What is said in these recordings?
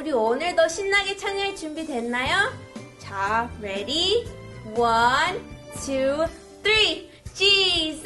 우리 오늘도 신나게 찬양할 준비 됐나요? 자, ready? One, two, three. Jesus!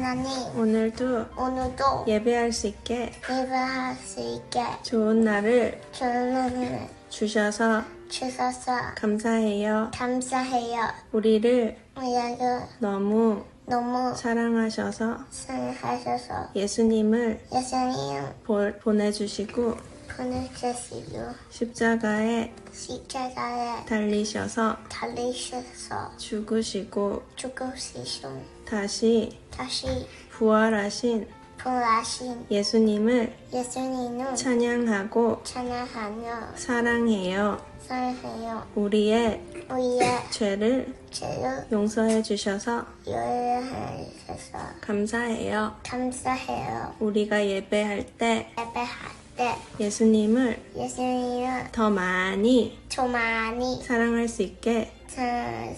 하나님 오늘도 오늘도 예배할 수 있게 예배할 수 있게 좋은 날을 좋은 날을 주셔서 주셔서 감사해요. 감사해요. 우리를 우리를 너무 너무 사랑하셔서 사랑하셔서 예수님을 예수님 보, 보내주시고 보내주시고 십자가에 십자가에 달리셔서 달리셔서 죽으시고 죽으시고 다시 다시 부활하신 부활하신 예수님을 예수님을 찬양하고 찬양하며 사랑해요. 사랑해요. 우리의 우리의 죄를 죄를 용서해 주셔서 감사해요. 감사해요. 우리가 예배할 때 예배할 때 예수님을 예수님은 더 많이 더 많이 사랑할 수 있게 사-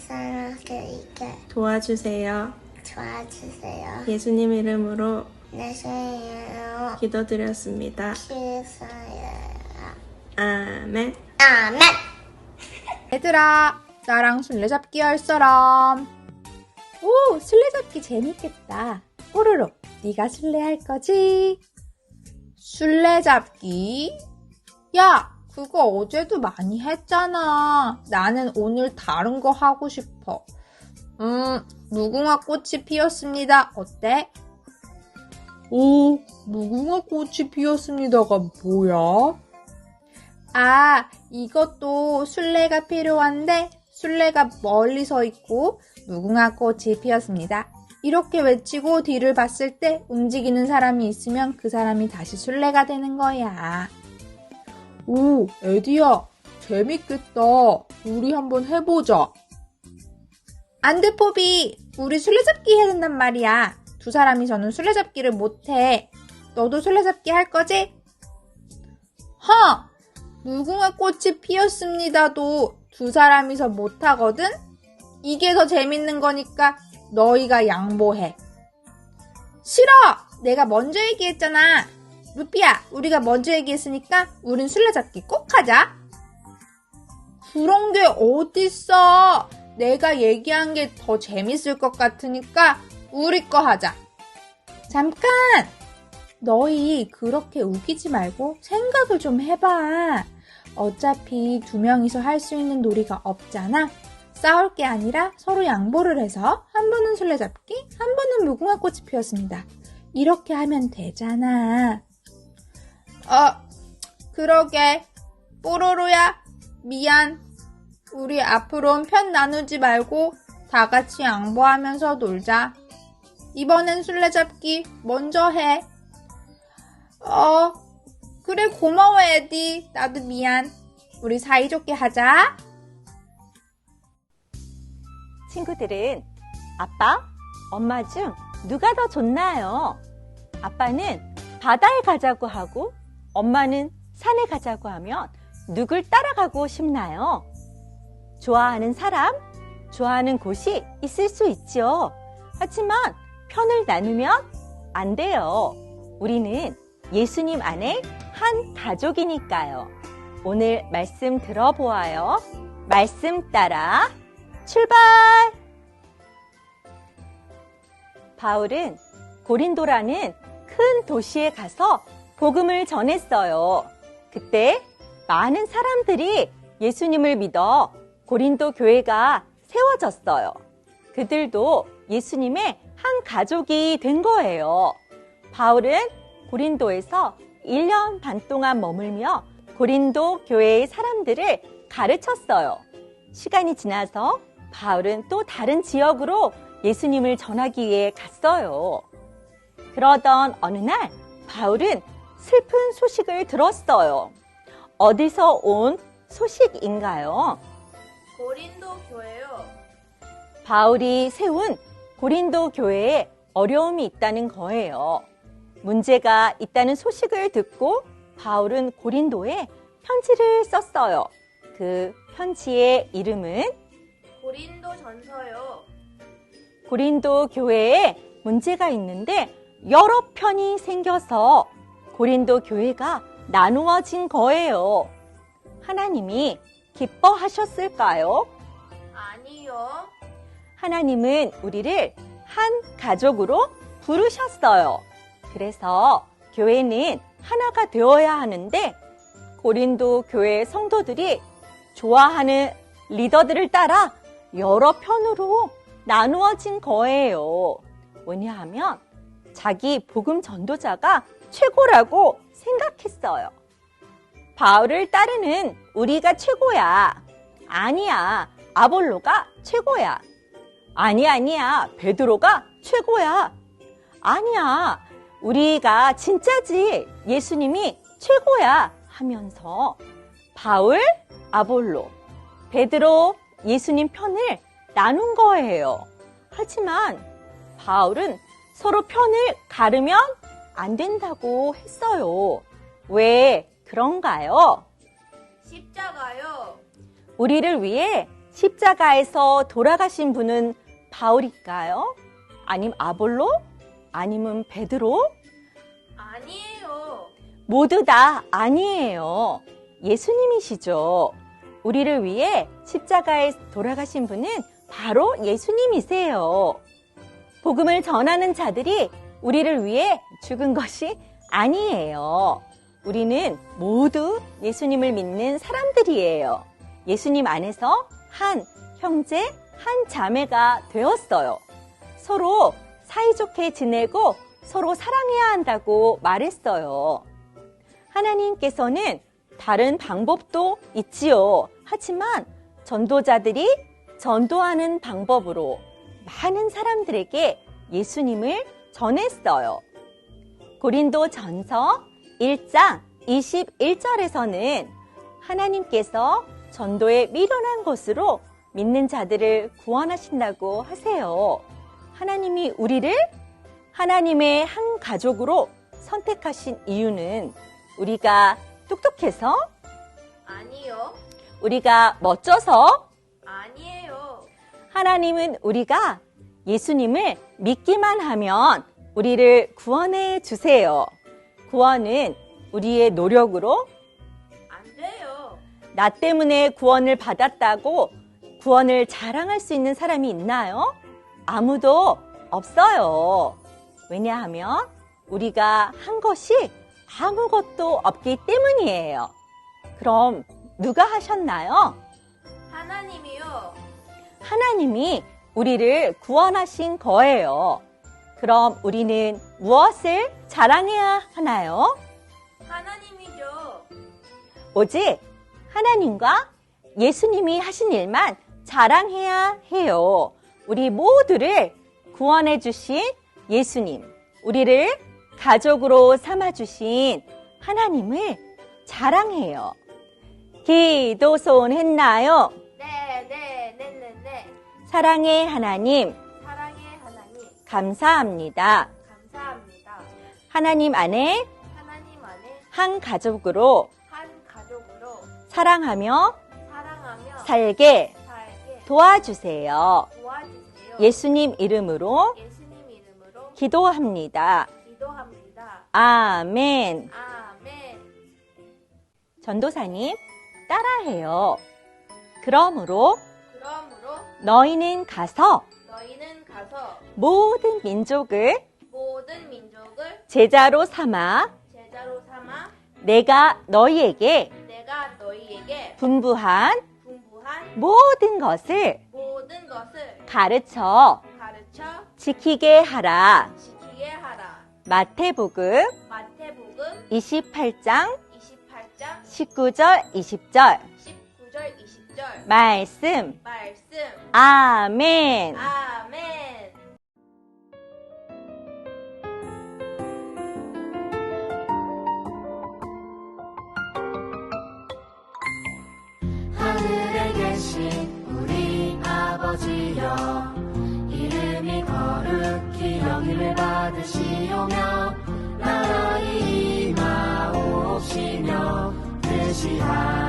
사랑하게 있게 도와주세요. 도와주세요. 예수님 이름으로 예수님으로 기도드렸습니다. 기도해요. 아멘. 아멘. 얘들아, 나랑 술래잡기 할 사람. 오, 술래잡기 재밌겠다. 뽀로로, 네가 술래 할 거지? 술래잡기? 야, 그거 어제도 많이 했잖아. 나는 오늘 다른 거 하고 싶어. 음, 무궁화 꽃이 피었습니다. 어때? 오, 무궁화 꽃이 피었습니다가 뭐야? 아, 이것도 술래가 필요한데 술래가 멀리 서 있고 무궁화 꽃이 피었습니다. 이렇게 외치고 뒤를 봤을 때 움직이는 사람이 있으면 그 사람이 다시 술래가 되는 거야. 오, 에디야, 재밌겠다. 우리 한번 해보자. 안 돼, 포비. 우리 술래잡기 해야 된단 말이야. 두 사람이서는 술래잡기를 못해. 너도 술래잡기 할 거지? 허! 무궁화 꽃이 피었습니다도 두 사람이서 못하거든? 이게 더 재밌는 거니까 너희가 양보해. 싫어! 내가 먼저 얘기했잖아. 루피야, 우리가 먼저 얘기했으니까 우린 술래잡기 꼭 하자. 그런 게 어딨어. 내가 얘기한 게 더 재밌을 것 같으니까 우리 거 하자. 잠깐! 너희 그렇게 우기지 말고 생각을 좀 해봐. 어차피 두 명이서 할 수 있는 놀이가 없잖아. 싸울 게 아니라 서로 양보를 해서 한 번은 술래잡기, 한 번은 무궁화 꽃이 피었습니다. 이렇게 하면 되잖아. 어, 그러게. 뽀로로야, 미안. 우리 앞으론 편 나누지 말고 다 같이 양보하면서 놀자. 이번엔 술래잡기 먼저 해. 어, 그래, 고마워, 에디. 나도 미안. 우리 사이좋게 하자. 친구들은 아빠, 엄마 중 누가 더 좋나요? 아빠는 바다에 가자고 하고 엄마는 산에 가자고 하면 누굴 따라가고 싶나요? 좋아하는 사람, 좋아하는 곳이 있을 수 있죠. 하지만 편을 나누면 안 돼요. 우리는 예수님 안에 한 가족이니까요. 오늘 말씀 들어보아요. 말씀 따라 출발! 바울은 고린도라는 큰 도시에 가서 복음을 전했어요. 그때 많은 사람들이 예수님을 믿어 고린도 교회가 세워졌어요. 그들도 예수님의 한 가족이 된 거예요. 바울은 고린도에서 1년 반 동안 머물며 고린도 교회의 사람들을 가르쳤어요. 시간이 지나서 바울은 또 다른 지역으로 예수님을 전하기 위해 갔어요. 그러던 어느 날 바울은 슬픈 소식을 들었어요. 어디서 온 소식인가요? 고린도 교회요. 바울이 세운 고린도 교회에 어려움이 있다는 거예요. 문제가 있다는 소식을 듣고 바울은 고린도에 편지를 썼어요. 그 편지의 이름은 고린도 전서요. 고린도 교회에 문제가 있는데 여러 편이 생겨서 고린도 교회가 나누어진 거예요. 하나님이 기뻐하셨을까요? 아니요. 하나님은 우리를 한 가족으로 부르셨어요. 그래서 교회는 하나가 되어야 하는데 고린도 교회 성도들이 좋아하는 리더들을 따라 여러 편으로 나누어진 거예요. 왜냐하면 자기 복음 전도자가 최고라고 생각했어요. 바울을 따르는 우리가 최고야. 아니야. 아볼로가 최고야. 아니, 아니야. 베드로가 최고야. 아니야. 우리가 진짜지 예수님이 최고야 하면서 바울, 아볼로, 베드로 예수님 편을 나눈 거예요. 하지만 바울은 서로 편을 가르면 안 된다고 했어요. 왜 그런가요? 십자가요. 우리를 위해 십자가에서 돌아가신 분은 바울일까요? 아님 아볼로? 아니면 베드로? 아니에요. 모두 다 아니에요. 예수님이시죠. 우리를 위해 십자가에 돌아가신 분은 바로 예수님이세요. 복음을 전하는 자들이 우리를 위해 죽은 것이 아니에요. 우리는 모두 예수님을 믿는 사람들이에요. 예수님 안에서 한 형제, 한 자매가 되었어요. 서로 사이좋게 지내고 서로 사랑해야 한다고 말했어요. 하나님께서는 다른 방법도 있지요. 하지만 전도자들이 전도하는 방법으로 많은 사람들에게 예수님을 전했어요. 고린도 전서 1장 21절에서는 하나님께서 전도에 미련한 것으로 믿는 자들을 구원하신다고 하세요. 하나님이 우리를 하나님의 한 가족으로 선택하신 이유는 우리가 똑똑해서, 아니요. 우리가 멋져서, 아니에요. 하나님은 우리가 예수님을 믿기만 하면 우리를 구원해 주세요. 구원은 우리의 노력으로 안 돼요. 나 때문에 구원을 받았다고 구원을 자랑할 수 있는 사람이 있나요? 아무도 없어요. 왜냐하면 우리가 한 것이 아무것도 없기 때문이에요. 그럼 누가 하셨나요? 하나님이요. 하나님이 우리를 구원하신 거예요. 그럼 우리는 무엇을 자랑해야 하나요? 하나님이죠. 오직 하나님과 예수님이 하신 일만 자랑해야 해요. 우리 모두를 구원해 주신 예수님, 우리를 가족으로 삼아 주신 하나님을 자랑해요. 기도손 했나요? 네, 네, 네, 네, 네. 사랑의 하나님, 사랑의 하나님, 감사합니다. 감사합니다. 하나님 안에 하나님 안에 한 가족으로 한 가족으로 사랑하며 사랑하며 살게 살게 도와주세요. 도와주세요. 예수님 이름으로 예수님 이름으로 기도합니다. 아멘. 아멘. 전도사님, 따라해요. 그러므로 그러므로 너희는 가서 너희는 가서 모든 민족을 모든 민족을 제자로 삼아 제자로 삼아 내가 너희에게 내가 너희에게 분부한 분부한 모든 것을 모든 것을 가르쳐 가르쳐 지키게 하라. 마태복음 마태복음 28장 28장 19절 20절 19절 20절 말씀 말씀 아멘. 아멘. 받으시오며 나라의 임하옵시며 뜻이 하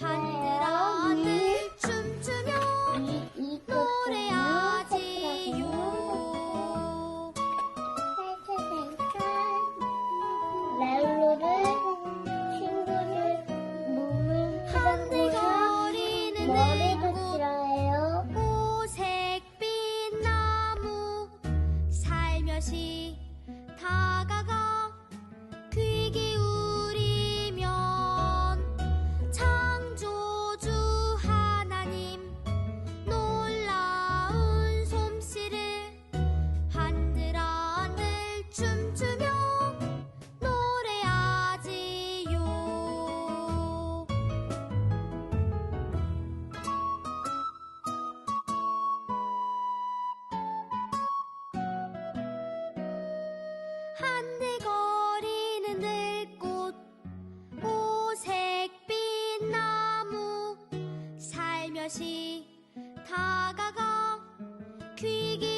hundred. 귀 기울